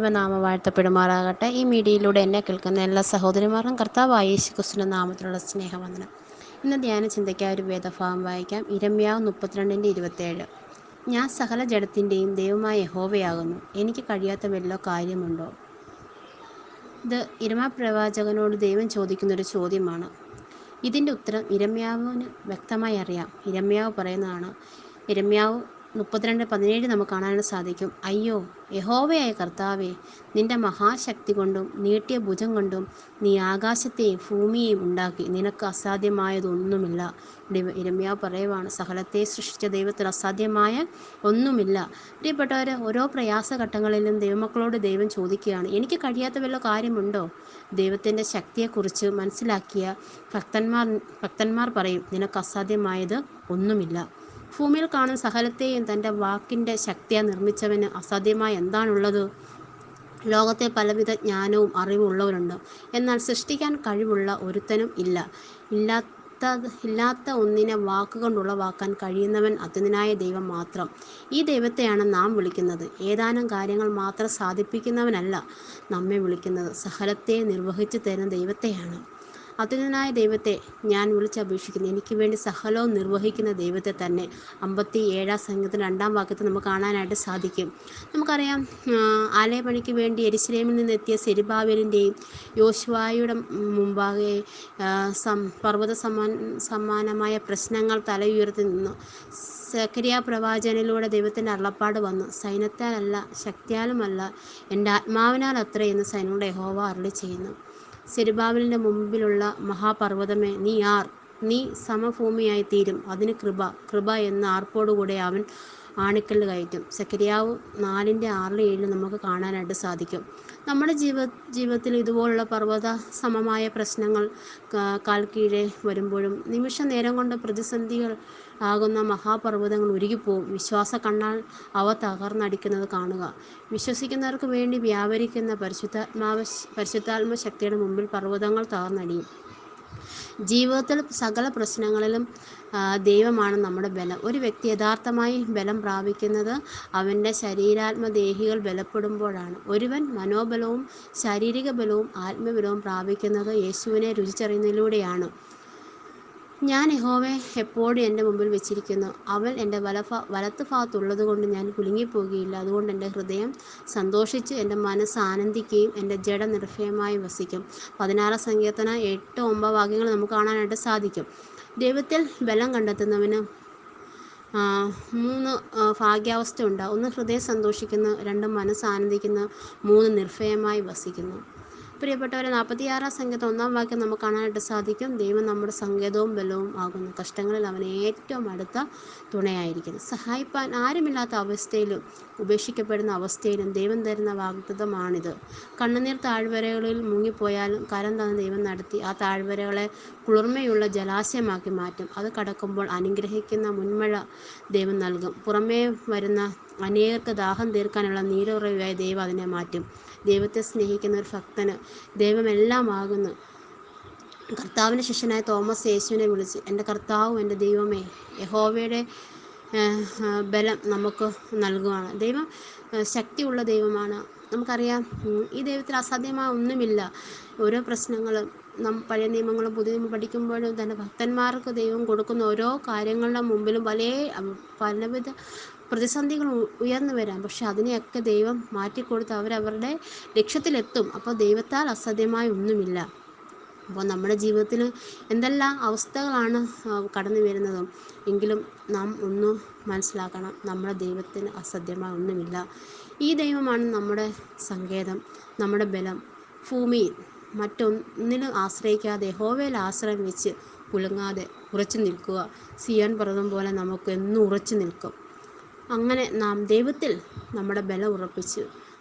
ദൈവനാമം വാഴ്ത്തപ്പെടുമാറാകട്ടെ. ഈ മീഡിയയിലൂടെ എന്നെ കേൾക്കുന്ന എല്ലാ സഹോദരിമാർക്കും കർത്താവായ യേശു ക്രിസ്തുവിന്റെ നാമത്തിലുള്ള സ്നേഹവന്ദനം. ഇന്ന് ധ്യാന ചിന്തയ്ക്കായി ഒരു വേദഭാഗം വായിക്കാം. ഇരമ്യാവ് മുപ്പത്തിരണ്ടിന്റെ ഇരുപത്തേഴ് ഞാൻ സകല ജഡത്തിന്റെയും ദൈവമായ യഹോവയാകുന്നു. എനിക്ക് കഴിയാത്ത വല്ലോ കാര്യമുണ്ടോ? ഇത് ഇരമ പ്രവാചകനോട് ദൈവം ചോദിക്കുന്നൊരു ചോദ്യമാണ്. ഇതിന്റെ ഉത്തരം ഇരമ്യാവിന് വ്യക്തമായി അറിയാം. ഇരമ്യാവ് പറയുന്നതാണ്. ഇരമ്യാവ് മുപ്പത്തിരണ്ട് പതിനേഴ് നമുക്ക് കാണാനായിട്ട് സാധിക്കും. അയ്യോ യഹോവയായ കർത്താവേ നിന്റെ മഹാശക്തി കൊണ്ടും നീട്ടിയ ഭുജം കൊണ്ടും നീ ആകാശത്തെയും ഭൂമിയെയും ഉണ്ടാക്കി. നിനക്ക് അസാധ്യമായതൊന്നുമില്ല. ഇരമ്യ പറയുവാണ് സകലത്തെ സൃഷ്ടിച്ച ദൈവത്തിൽ അസാധ്യമായ ഒന്നുമില്ല. പ്രിയപ്പെട്ടവർ ഓരോ പ്രയാസഘട്ടങ്ങളിലും ദൈവമക്കളോട് ദൈവം ചോദിക്കുകയാണ് എനിക്ക് കഴിയാത്ത വല്ല കാര്യമുണ്ടോ? ദൈവത്തിന്റെ ശക്തിയെക്കുറിച്ച് മനസ്സിലാക്കിയ ഭക്തന്മാർ ഭക്തന്മാർ പറയും നിനക്ക് അസാധ്യമായത് ഒന്നുമില്ല. ഭൂമിയിൽ കാണുന്ന സകലത്തെയും തന്റെ വാക്കിന്റെ ശക്തിയാ നിർമ്മിച്ചവന് അസാധ്യമായ എന്താണുള്ളത്? ലോകത്തെ പലവിധ ജ്ഞാനവും അറിവും ഉള്ളവരുണ്ട്. എന്നാൽ സൃഷ്ടിക്കാൻ കഴിവുള്ള ഒരുത്തനും ഇല്ല. ഇല്ലാത്ത ഇല്ലാത്ത ഒന്നിനെ വാക്കുകൊണ്ടുള്ളവാക്കാൻ കഴിയുന്നവൻ അതിനായ ദൈവം മാത്രം. ഈ ദൈവത്തെയാണ് നാം വിളിക്കുന്നത്. ഏതാനും കാര്യങ്ങൾ മാത്രം സാധിപ്പിക്കുന്നവനല്ല നമ്മെ വിളിക്കുന്നത്. സഹലത്തെ നിർവഹിച്ചു തരുന്ന ദൈവത്തെയാണ്. അത്യുന്നതനായ ദൈവത്തെ ഞാൻ വിളിച്ചപേക്ഷിക്കുന്നു. എനിക്ക് വേണ്ടി സഹലവും നിർവഹിക്കുന്ന ദൈവത്തെ തന്നെ അമ്പത്തി ഏഴാം സംഘത്തിൽ രണ്ടാം വാക്യത്തിൽ നമുക്ക് കാണാനായിട്ട് സാധിക്കും. നമുക്കറിയാം ആലയപണിക്ക് വേണ്ടി എരിശ്രേമിൽ നിന്നെത്തിയ സെരിബാവലിന്റെയും യോശുവായുടെ മുമ്പാകെ സം പർവത സമാനമായ പ്രശ്നങ്ങൾ തലയുയർത്തി നിന്നു. സക്രിയ പ്രവാചനിലൂടെ ദൈവത്തിന്റെ അള്ളപ്പാട് വന്നു. സൈന്യത്താലല്ല ശക്തിയാലുമല്ല എന്റെ ആത്മാവിനാൽ അത്രയെന്ന് സൈനോടെ ഹോവ യഹോവ അരളി ചെയ്യുന്നു സെരുബാബലിന്റെ മുമ്പിലുള്ള മഹാപർവതമേ നീ ആർ. നീ സമഭൂമിയായി തീരും അതിന് കൃപ. കൃപ എന്ന ആർപ്പോടുകൂടെ അവൻ ആണിക്കല്ല് കയറ്റും. സെക്കരിയാവ് നാലിന്റെ ആറിൽ ഏഴിൽ നമുക്ക് കാണാനായിട്ട് സാധിക്കും. നമ്മുടെ ജീവ ജീവിതത്തിൽ ഇതുപോലുള്ള പർവത സമമായ പ്രശ്നങ്ങൾ കാൽ കീഴെ വരുമ്പോഴും നിമിഷ നേരം കൊണ്ട് പ്രതിസന്ധികൾ ആകുന്ന മഹാപർവതങ്ങൾ ഉരുകിപ്പോവും. വിശ്വാസ കണ്ണാൽ അവ തകർന്നടിക്കുന്നത് കാണുക. വിശ്വസിക്കുന്നവർക്ക് വേണ്ടി വ്യാപരിക്കുന്ന പരിശുദ്ധാത്മാവ പരിശുദ്ധാത്മ ശക്തിയുടെ മുമ്പിൽ പർവതങ്ങൾ തകർന്നടിയും. ജീവിതത്തിൽ സകല പ്രശ്നങ്ങളിലും ദൈവമാണ് നമ്മുടെ ബലം. ഒരു വ്യക്തി യഥാർത്ഥമായി ബലം പ്രാപിക്കുന്നത് അവന്റെ ശരീരാത്മദേഹികൾ ബലപ്പെടുമ്പോഴാണ്. ഒരുവൻ മനോബലവും ശാരീരിക ബലവും ആത്മബലവും പ്രാപിക്കുന്നത് യേശുവിനെ രുചിച്ചറിയുന്നതിലൂടെയാണ്. ഞാൻ യഹോവയെ എപ്പോഴും എന്റെ മുമ്പിൽ വെച്ചിരിക്കുന്നു. അവൻ എന്റെ വലഫ വലത്ത് ഭാഗത്തുള്ളത് കൊണ്ട് ഞാൻ കുലുങ്ങിപ്പോകുകയില്ല. അതുകൊണ്ട് എന്റെ ഹൃദയം സന്തോഷിച്ച് എന്റെ മനസ്സ് ആനന്ദിക്കുകയും എന്റെ ജഡ നിർഭയമായി വസിക്കും. പതിനാറാം സങ്കീർത്തന എട്ട് ഒമ്പത് വാക്യങ്ങൾ നമുക്ക് കാണാനായിട്ട് സാധിക്കും. ദൈവത്തിൽ ബലം കണ്ടെത്തുന്നവന് മൂന്ന് ഭാഗ്യാവസ്ഥ ഉണ്ട്. ഒന്ന് ഹൃദയം സന്തോഷിക്കുന്നു രണ്ട് മനസ്സ് ആനന്ദിക്കുന്നു മൂന്ന് നിർഭയമായി വസിക്കുന്നു. പ്രിയപ്പെട്ടവരെ നാൽപ്പത്തിയാറാം സംഗീതം ഒന്നാം വാക്യം നമുക്ക് കാണാനായിട്ട് സാധിക്കും. ദൈവം നമ്മുടെ സങ്കേതവും ബലവും ആകുന്നു. കഷ്ടങ്ങളിൽ അവൻ ഏറ്റവും അടുത്ത തുണയായിരിക്കുന്നു. സഹായിപ്പാൻ ആരുമില്ലാത്ത അവസ്ഥയിലും ഉപേക്ഷിക്കപ്പെടുന്ന അവസ്ഥയിലും ദൈവം തരുന്ന വാഗ്ദത്തമാണിത്. കണ്ണുനീർ താഴ്വരകളിൽ മുങ്ങിപ്പോയാലും കരം തന്ന ദൈവം നടത്തി ആ താഴ്വരകളെ കുളിർമയുള്ള ജലാശയമാക്കി മാറ്റും. അത് കടക്കുമ്പോൾ അനുഗ്രഹിക്കുന്ന മുൻമഴ ദൈവം നൽകും. പുറമേ വരുന്ന അനേകർക്ക് ദാഹം തീർക്കാനുള്ള നീരുറവയായി ദൈവം അതിനെ മാറ്റും. ദൈവത്തെ സ്നേഹിക്കുന്ന ഒരു ഭക്തന് ദൈവമെല്ലാമാകുന്നു. കർത്താവിന്റെ ശിഷ്യനായ തോമസ് യേശുവിനെ വിളിച്ച് എന്റെ കർത്താവും എന്റെ ദൈവമേ യഹോവയുടെ ബലം നമുക്ക് നൽകുവാണ്. ദൈവം ശക്തിയുള്ള ദൈവമാണ്. നമുക്കറിയാം ഈ ദൈവത്തിൽ അസാധ്യമായ ഒന്നുമില്ല. ഓരോ പ്രശ്നങ്ങളും പഴയ നിയമങ്ങളും പുതിയ നിയമം പഠിക്കുമ്പോഴും തന്നെ ഭക്തന്മാർക്ക് ദൈവം കൊടുക്കുന്ന ഓരോ കാര്യങ്ങളുടെ മുമ്പിലും പല പലവിധ പ്രതിസന്ധികൾ ഉയർന്നു വരാം. പക്ഷെ അതിനെയൊക്കെ ദൈവം മാറ്റിക്കൊടുത്ത് അവരവരുടെ ലക്ഷ്യത്തിലെത്തും. അപ്പോൾ ദൈവത്താൽ അസാധ്യമായ ഒന്നുമില്ല. അപ്പോൾ നമ്മുടെ ജീവിതത്തിൽ എന്തെല്ലാം അവസ്ഥകളാണ് കടന്നു വരുന്നതും എങ്കിലും നാം ഒന്ന് മനസ്സിലാക്കണം. നമ്മുടെ ദൈവത്തിന് അസാധ്യമായ ഒന്നുമില്ല. ഈ ദൈവമാണ് നമ്മുടെ സങ്കേതം നമ്മുടെ ബലം. ഭൂമിയിൽ മറ്റൊന്നിലും ആശ്രയിക്കാതെ ഹോവയിൽ ആശ്രയം വെച്ച് കുലുങ്ങാതെ ഉറച്ചു നിൽക്കുക. സിയാൻ പർവതം പോലെ നമുക്ക് എന്നും ഉറച്ചു നിൽക്കും. അങ്ങനെ നാം ദൈവത്തിൽ നമ്മുടെ ബലം ഉറപ്പിച്ച്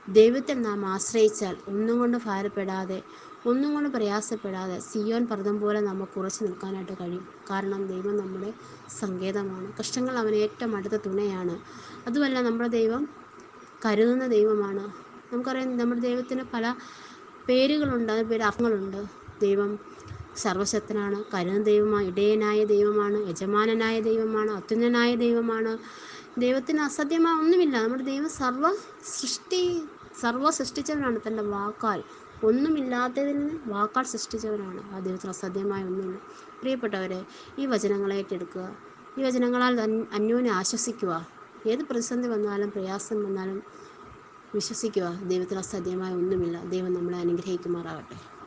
ദൈവത്തിൽ നാം ആശ്രയിച്ചാൽ ഒന്നും കൊണ്ട് ഭാരപ്പെടാതെ ഒന്നും കൊണ്ട് പ്രയാസപ്പെടാതെ സിയോൻ പർവതം പോലെ നമുക്ക് ഉറച്ചു നിൽക്കാനായിട്ട് കഴിയും. കാരണം ദൈവം നമ്മുടെ സങ്കേതമാണ്. കഷ്ടങ്ങൾ അവൻ ഏറ്റവും അടുത്ത തുണയാണ്. അതുമല്ല നമ്മുടെ ദൈവം കരുതുന്ന ദൈവമാണ്. നമുക്കറിയാം നമ്മുടെ ദൈവത്തിന് പല പേരുകളുണ്ട് അതിന് പേര് അർത്ഥങ്ങളുണ്ട്. ദൈവം സർവശക്തനാണ് കരുണ ദൈവമാണ് ഇടയനായ ദൈവമാണ് യജമാനനായ ദൈവമാണ് അത്യുന്നനായ ദൈവമാണ്. ദൈവത്തിന് അസാധ്യമായ ഒന്നുമില്ല. നമ്മുടെ ദൈവം സർവ സൃഷ്ടി സർവ സൃഷ്ടിച്ചവനാണ്. തന്റെ വാക്കാൽ ഒന്നുമില്ലാത്തതിൽ നിന്ന് വാക്കാൽ സൃഷ്ടിച്ചവനാണ്. ആ ദൈവത്തിന് അസാധ്യമായ ഒന്നുമില്ല. പ്രിയപ്പെട്ടവരെ ഈ വചനങ്ങളെ ഏറ്റെടുക്കുക. ഈ വചനങ്ങളാൽ അന്യോനെ ആശ്വസിക്കുക. ഏത് പ്രതിസന്ധി വന്നാലും പ്രയാസം വന്നാലും വിശ്വസിക്കുക ദൈവത്തിന് അസാധ്യമായ ഒന്നുമില്ല. ദൈവം നമ്മളെ അനുഗ്രഹിക്കുമാറാകട്ടെ.